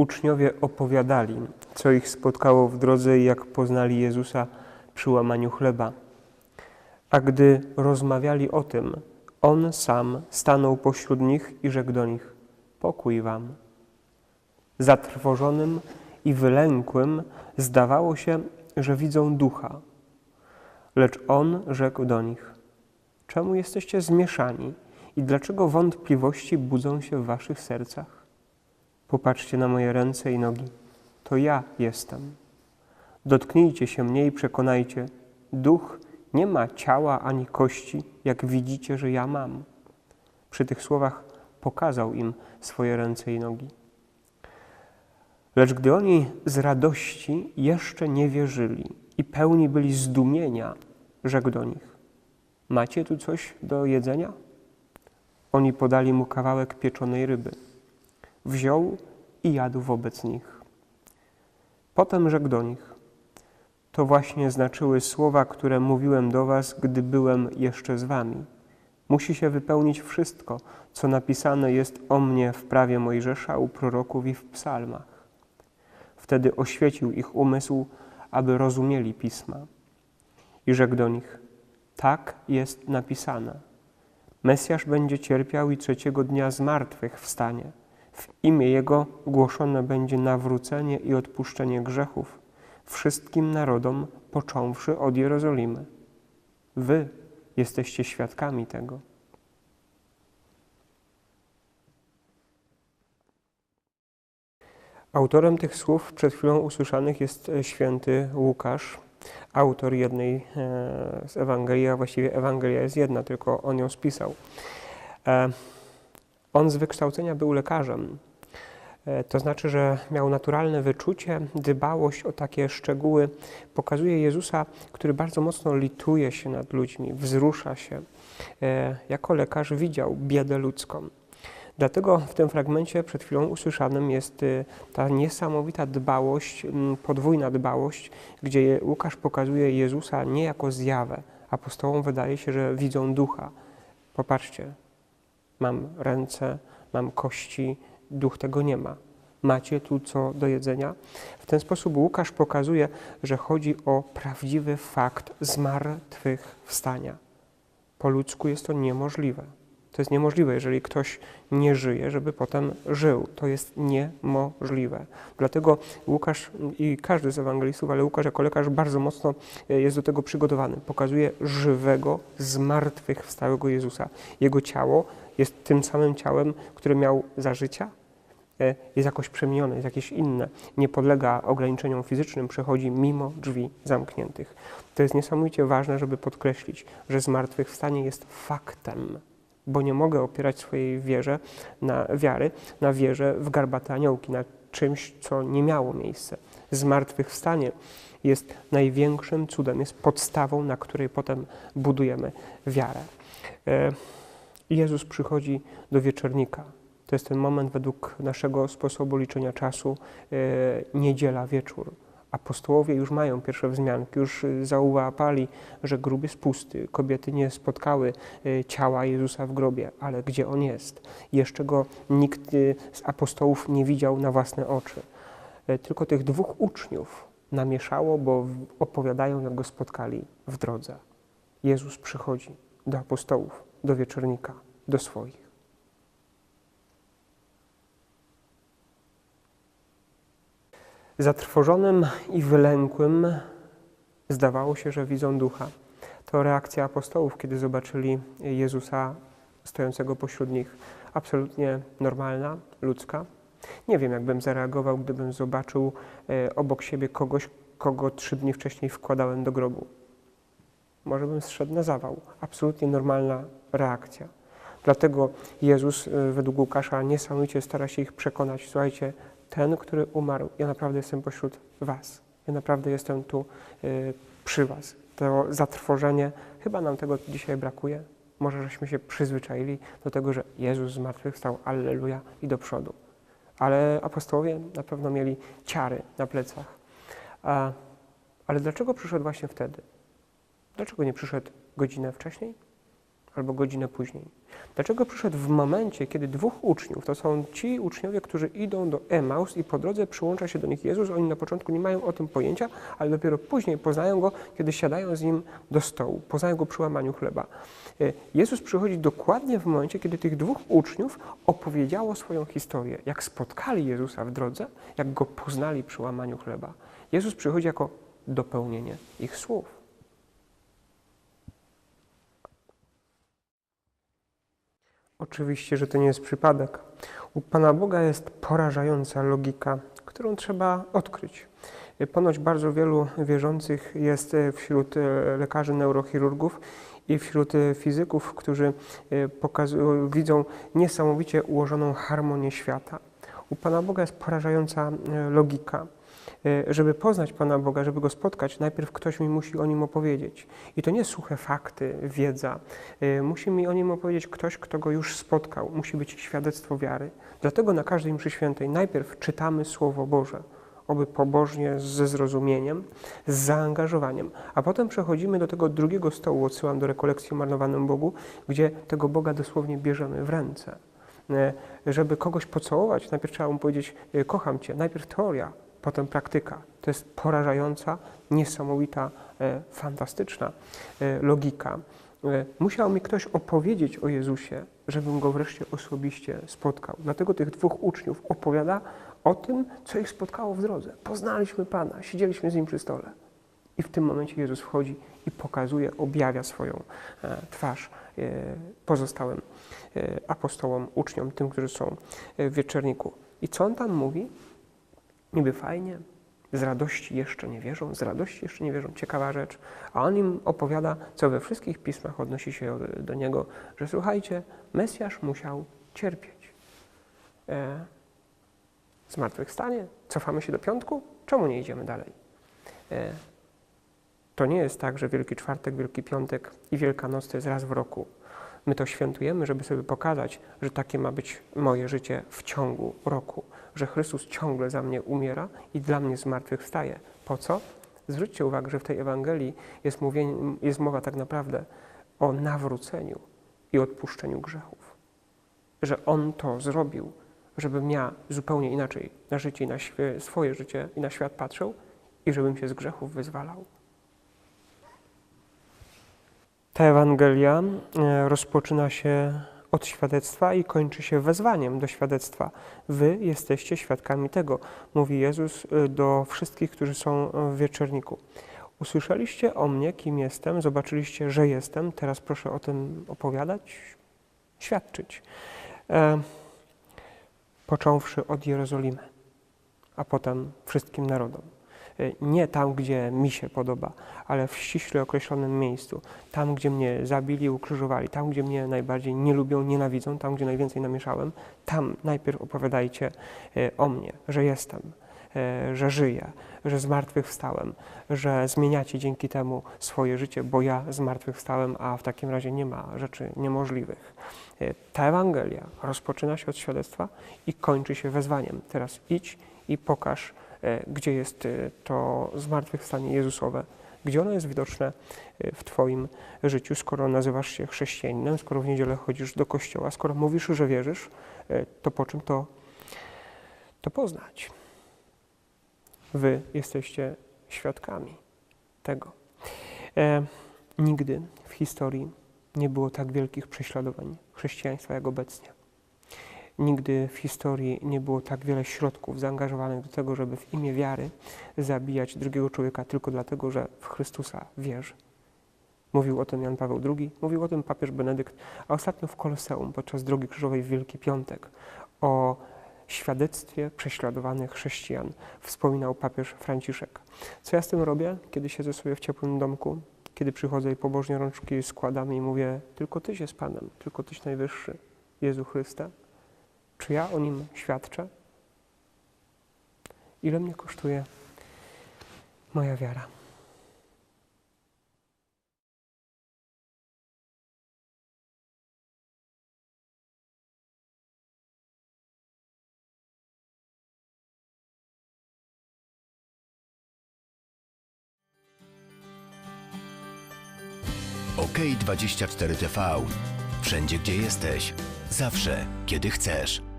Uczniowie opowiadali, co ich spotkało w drodze i jak poznali Jezusa przy łamaniu chleba. A gdy rozmawiali o tym, on sam stanął pośród nich i rzekł do nich: Pokój wam. Zatrwożonym i wylękłym zdawało się, że widzą ducha. Lecz on rzekł do nich: Czemu jesteście zmieszani i dlaczego wątpliwości budzą się w waszych sercach? Popatrzcie na moje ręce i nogi. To ja jestem. Dotknijcie się mnie i przekonajcie: duch nie ma ciała ani kości, jak widzicie, że ja mam. Przy tych słowach pokazał im swoje ręce i nogi. Lecz gdy oni z radości jeszcze nie wierzyli i pełni byli zdumienia, rzekł do nich: Macie tu coś do jedzenia? Oni podali mu kawałek pieczonej ryby. Wziął i jadł wobec nich. Potem rzekł do nich: To właśnie znaczyły słowa, które mówiłem do was, gdy byłem jeszcze z wami. Musi się wypełnić wszystko, co napisane jest o mnie w prawie Mojżesza, u proroków i w psalmach. Wtedy oświecił ich umysł, aby rozumieli pisma. I rzekł do nich: Tak jest napisane. Mesjasz będzie cierpiał i trzeciego dnia z martwych wstanie. W imię Jego głoszone będzie nawrócenie i odpuszczenie grzechów wszystkim narodom, począwszy od Jerozolimy. Wy jesteście świadkami tego. Autorem tych słów przed chwilą usłyszanych jest e, święty Łukasz, autor jednej e, z Ewangelii, a właściwie Ewangelia jest jedna, tylko on ją spisał. E, on z wykształcenia był lekarzem, to znaczy, że miał naturalne wyczucie, dbałość o takie szczegóły. Pokazuje Jezusa, który bardzo mocno lituje się nad ludźmi, wzrusza się. Jako lekarz widział biedę ludzką. Dlatego w tym fragmencie przed chwilą usłyszanym jest y, ta niesamowita dbałość, podwójna dbałość, gdzie Łukasz pokazuje Jezusa nie jako zjawę. Apostołom wydaje się, że widzą ducha. Popatrzcie, mam ręce, mam kości, duch tego nie ma. Macie tu co do jedzenia? W ten sposób Łukasz pokazuje, że chodzi o prawdziwy fakt zmartwychwstania. Po ludzku jest to niemożliwe. To jest niemożliwe, jeżeli ktoś nie żyje, żeby potem żył. To jest niemożliwe. Dlatego Łukasz i każdy z ewangelistów, ale Łukasz jako lekarz bardzo mocno e, jest do tego przygotowany. Pokazuje żywego, zmartwychwstałego Jezusa. Jego ciało jest tym samym ciałem, które miał za życia, e, jest jakoś przemienione, jest jakieś inne, nie podlega ograniczeniom fizycznym, przechodzi mimo drzwi zamkniętych. To jest niesamowicie ważne, żeby podkreślić, że zmartwychwstanie jest faktem bo nie mogę opierać swojej wierze na wiary, na wierze w garbate aniołki, na czymś, co nie miało miejsca. Zmartwychwstanie jest największym cudem, jest podstawą, na której potem budujemy wiarę. E, Jezus przychodzi do wieczornika. To jest ten moment według naszego sposobu liczenia czasu, e, niedziela, wieczór apostołowie już mają pierwsze wzmianki, już y, zauważyli, że grób jest pusty. Kobiety nie spotkały y, ciała Jezusa w grobie, ale gdzie On jest? Jeszcze Go nikt y, z apostołów nie widział na własne oczy. Tylko tych dwóch uczniów namieszało, bo opowiadają, jak Go spotkali w drodze. Jezus przychodzi do apostołów, do wieczornika, do swoich. Zatrwożonym i wylękłym zdawało się, że widzą ducha. To reakcja apostołów, kiedy zobaczyli Jezusa stojącego pośród nich. Absolutnie normalna, ludzka. Nie wiem, jakbym zareagował, gdybym zobaczył e, obok siebie kogoś, kogo trzy dni wcześniej wkładałem do grobu. Może bym zszedł na zawał. Absolutnie normalna reakcja. Dlatego Jezus e, według Łukasza niesamowicie stara się ich przekonać. Słuchajcie, ten, który umarł. Ja naprawdę jestem pośród Was. Ja naprawdę jestem tu y, przy Was. To zatrwożenie, chyba nam tego dzisiaj brakuje. Może żeśmy się przyzwyczaili do tego, że Jezus zmartwychwstał, alleluja i do przodu. Ale apostołowie na pewno mieli ciary na plecach. A, ale dlaczego przyszedł właśnie wtedy? Dlaczego nie przyszedł godzinę wcześniej albo godzinę później? Dlaczego przyszedł w momencie, kiedy dwóch uczniów, to są ci uczniowie, którzy idą do Emaus i po drodze przyłącza się do nich Jezus, oni na początku nie mają o tym pojęcia, ale dopiero później poznają Go, kiedy siadają z Nim do stołu, poznają Go przy łamaniu chleba. E, Jezus przychodzi dokładnie w momencie, kiedy tych dwóch uczniów opowiedziało swoją historię, jak spotkali Jezusa w drodze, jak Go poznali przy łamaniu chleba. Jezus przychodzi jako dopełnienie ich słów. Oczywiście, że to nie jest przypadek. U Pana Boga jest porażająca logika, którą trzeba odkryć. Ponoć bardzo wielu wierzących jest e, wśród e, lekarzy neurochirurgów i wśród e, fizyków, którzy pokazują, widzą niesamowicie ułożoną harmonię świata. U Pana Boga jest porażająca logika. Żeby poznać Pana Boga, żeby Go spotkać, najpierw ktoś mi musi o Nim opowiedzieć. I to nie suche fakty, wiedza. Musi mi o Nim opowiedzieć ktoś, kto Go już spotkał. Musi być świadectwo wiary. Dlatego na każdej mszy świętej najpierw czytamy Słowo Boże, oby pobożnie, ze zrozumieniem, z zaangażowaniem. A potem przechodzimy do tego drugiego stołu, odsyłam do rekolekcji o marnowanym Bogu, gdzie tego Boga dosłownie bierzemy w ręce. Żeby kogoś pocałować, najpierw trzeba mu powiedzieć, kocham Cię. Najpierw teoria, potem praktyka. To jest porażająca, niesamowita, e, fantastyczna e, logika. E, musiał mi ktoś opowiedzieć o Jezusie, żebym go wreszcie osobiście spotkał. Dlatego tych dwóch uczniów opowiada o tym, co ich spotkało w drodze. Poznaliśmy Pana, siedzieliśmy z Nim przy stole. I w tym momencie Jezus wchodzi i pokazuje, objawia swoją twarz pozostałym apostołom, uczniom, tym, którzy są w wieczerniku. I co On tam mówi? Niby fajnie, z radości jeszcze nie wierzą, z radości jeszcze nie wierzą, ciekawa rzecz. A on im opowiada, co we wszystkich pismach odnosi się do niego, że słuchajcie, Mesjasz musiał cierpieć. E, zmartwychwstanie? Cofamy się do piątku? Czemu nie idziemy dalej? E, to nie jest tak, że Wielki Czwartek, Wielki Piątek i Wielka Noc to jest raz w roku. My to świętujemy, żeby sobie pokazać, że takie ma być moje życie w ciągu roku, że Chrystus ciągle za mnie umiera i dla mnie zmartwychwstaje. Po co? Zwróćcie uwagę, że w tej Ewangelii jest, mówienie, jest mowa tak naprawdę o nawróceniu i odpuszczeniu grzechów. Że On to zrobił, żebym ja zupełnie inaczej na życie i na swoje życie i na świat patrzył i żebym się z grzechów wyzwalał. Ta Ewangelia e, rozpoczyna się od świadectwa i kończy się wezwaniem do świadectwa. Wy jesteście świadkami tego, mówi Jezus e, do wszystkich, którzy są w wieczorniku. Usłyszeliście o mnie, kim jestem, zobaczyliście, że jestem, teraz proszę o tym opowiadać, świadczyć. E, począwszy od Jerozolimy, a potem wszystkim narodom. E, nie tam, gdzie mi się podoba, ale w ściśle określonym miejscu. Tam, gdzie mnie zabili, ukrzyżowali, tam, gdzie mnie najbardziej nie lubią, nienawidzą, tam, gdzie najwięcej namieszałem, tam najpierw opowiadajcie e, o mnie, że jestem, e, że żyję, że zmartwychwstałem, że zmieniacie dzięki temu swoje życie, bo ja zmartwychwstałem, a w takim razie nie ma rzeczy niemożliwych. Ta Ewangelia rozpoczyna się od świadectwa i kończy się wezwaniem. Teraz idź i pokaż gdzie jest e, to zmartwychwstanie Jezusowe, gdzie ono jest widoczne e, w Twoim życiu, skoro nazywasz się chrześcijaninem, skoro w niedzielę chodzisz do kościoła, skoro mówisz, że wierzysz, to po czym to, to poznać? Wy jesteście świadkami tego. E, nigdy w historii nie było tak wielkich prześladowań chrześcijaństwa jak obecnie. Nigdy w historii nie było tak wiele środków zaangażowanych do tego, żeby w imię wiary zabijać drugiego człowieka tylko dlatego, że w Chrystusa wierzy. Mówił o tym Jan Paweł II, mówił o tym papież Benedykt, a ostatnio w Koloseum podczas Drogi Krzyżowej w Wielki Piątek o świadectwie prześladowanych chrześcijan wspominał papież Franciszek. Co ja z tym robię, kiedy siedzę sobie w ciepłym domku, kiedy przychodzę i pobożnie rączki składam i mówię, tylko Tyś jest Panem, tylko Tyś Najwyższy, Jezu Chryste? Czy ja o nim świadczę? Ile mnie kosztuje moja wiara? OK24 TV Wszędzie, gdzie jesteś. Zawsze, kiedy chcesz.